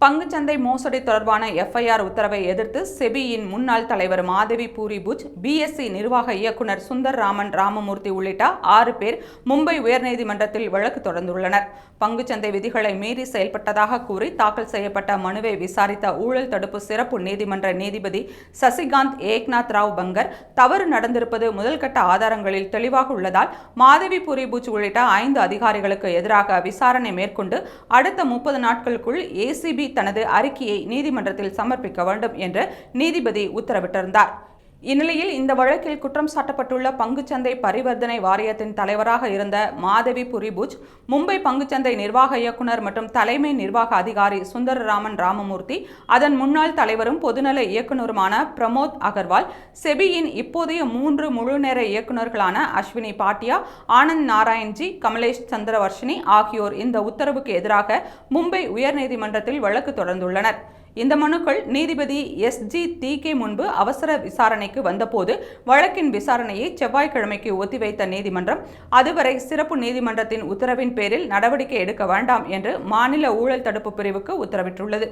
பங்குச்சந்தை மோசடி தொடர்பான எஃப்ஐஆர் உத்தரவை எதிர்த்து செபியின் முன்னாள் தலைவர் மாதவி பூரி புஜ் பிஎஸ்சி நிர்வாக இயக்குநர் சுந்தர் ராமன் ராமமூர்த்தி உள்ளிட்ட ஆறு பேர் மும்பை உயர்நீதிமன்றத்தில் வழக்கு தொடர்ந்துள்ளனர். பங்குச்சந்தை விதிகளை மீறி செயல்பட்டதாக கூறி தாக்கல் செய்யப்பட்ட மனுவை விசாரித்த ஊழல் தடுப்பு சிறப்பு நீதிமன்ற நீதிபதி சசிகாந்த் ஏக்நாத் ராவ் பங்கர் தவறு நடந்திருப்பது முதல்கட்ட ஆதாரங்களில் தெளிவாக உள்ளதால் மாதவி பூரி புஜ் உள்ளிட்ட ஐந்து அதிகாரிகளுக்கு எதிராக விசாரணை மேற்கொண்டு அடுத்த முப்பது நாட்களுக்குள் ஏசிபி தனது அறிக்கையை நீதிமன்றத்தில் சமர்ப்பிக்க வேண்டும் என்று நீதிபதி உத்தரவிட்டிருந்தார். இந்நிலையில் இந்த வழக்கில் குற்றம் சாட்டப்பட்டுள்ள பங்குச்சந்தை பரிவர்த்தனை வாரியத்தின் தலைவராக இருந்த மாதவி புரிபுஜ் மும்பை பங்குச்சந்தை நிர்வாக இயக்குனர் மற்றும் தலைமை நிர்வாக அதிகாரி சுந்தரராமன் ராமமூர்த்தி அதன் முன்னாள் தலைவரும் பொதுநல இயக்குநருமான பிரமோத் அகர்வால் செபியின் இப்போதைய மூன்று முழுநேர இயக்குநர்களான அஸ்வினி பாட்டியா ஆனந்த் நாராயண்ஜி கமலேஷ் சந்திரவர்ஷினி ஆகியோர் இந்த உத்தரவுக்கு எதிராக மும்பை உயர்நீதிமன்றத்தில் வழக்கு தொடர்ந்துள்ளனர். இந்த மனுக்கள் நீதிபதி எஸ் ஜி தீகே முன்பு அவசர விசாரணைக்கு வந்தபோது வழக்கின் விசாரணையை செவ்வாய்க்கிழமைக்கு ஒத்திவைத்த நீதிமன்றம் அதுவரை சிறப்பு நீதிமன்றத்தின் உத்தரவின் பேரில் நடவடிக்கை எடுக்க வேண்டாம் என்று மாநில ஊழல் தடுப்பு பிரிவுக்கு உத்தரவிட்டுள்ளது.